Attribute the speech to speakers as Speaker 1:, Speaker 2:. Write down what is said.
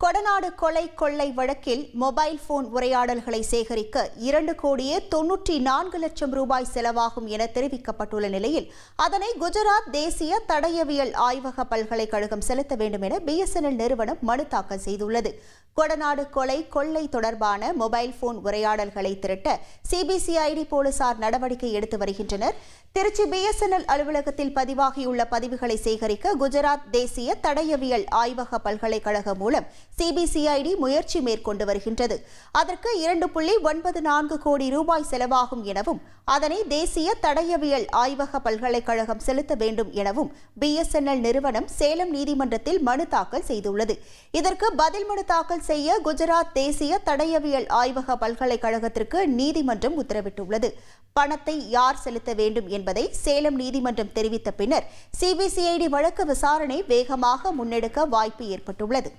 Speaker 1: கொடநாடு கொலை கொள்ளை வழக்கில் மொபைல் போன் உரையாடல்களை சேகரிக்க இரண்டு கோடியே தொன்னூற்றி நான்கு லட்சம் ரூபாய் செலவாகும் என தெரிவிக்கப்பட்டுள்ள நிலையில் அதனை குஜராத் தேசிய தடயவியல் ஆய்வக பல்கலைக்கழகம் செலுத்த வேண்டும் என பிஎஸ்என்எல் நிறுவனம் மனு தாக்கல் செய்துள்ளது. கொடநாடு கொலை கொள்ளை தொடர்பான மொபைல் போன் உரையாடல்களை திரட்ட சிபிசிஐடி போலீசார் நடவடிக்கை எடுத்து வருகின்றனர். திருச்சி பிஎஸ்என்எல் அலுவலகத்தில் பதிவாகியுள்ள பதிவுகளை சேகரிக்க குஜராத் தேசிய தடயவியல் ஆய்வக பல்கலைக்கழகம் மூலம் சிபிசிஐடி முயற்சி மேற்கொண்டு வருகின்றது. அதற்கு இரண்டு புள்ளி ஒன்பது நான்கு கோடி ரூபாய் செலவாகும் எனவும் அதனை தேசிய தடயவியல் ஆய்வக பல்கலைக்கழகம் செலுத்த வேண்டும் எனவும் பிஎஸ்என்எல் நிறுவனம் சேலம் நீதிமன்றத்தில் மனு தாக்கல் செய்துள்ளது. இதற்கு பதில் மனு தாக்கல் செய்ய குஜராத் தேசிய தடயவியல் ஆய்வக பல்கலைக்கழகத்திற்கு நீதிமன்றம் உத்தரவிட்டுள்ளது. பணத்தை யார் செலுத்த வேண்டும் என்பதை சேலம் நீதிமன்றம் தெரிவித்த பின்னர் சிபிசிஐடி வழக்கு விசாரணை வேகமாக முன்னெடுக்க வாய்ப்பு ஏற்பட்டுள்ளது.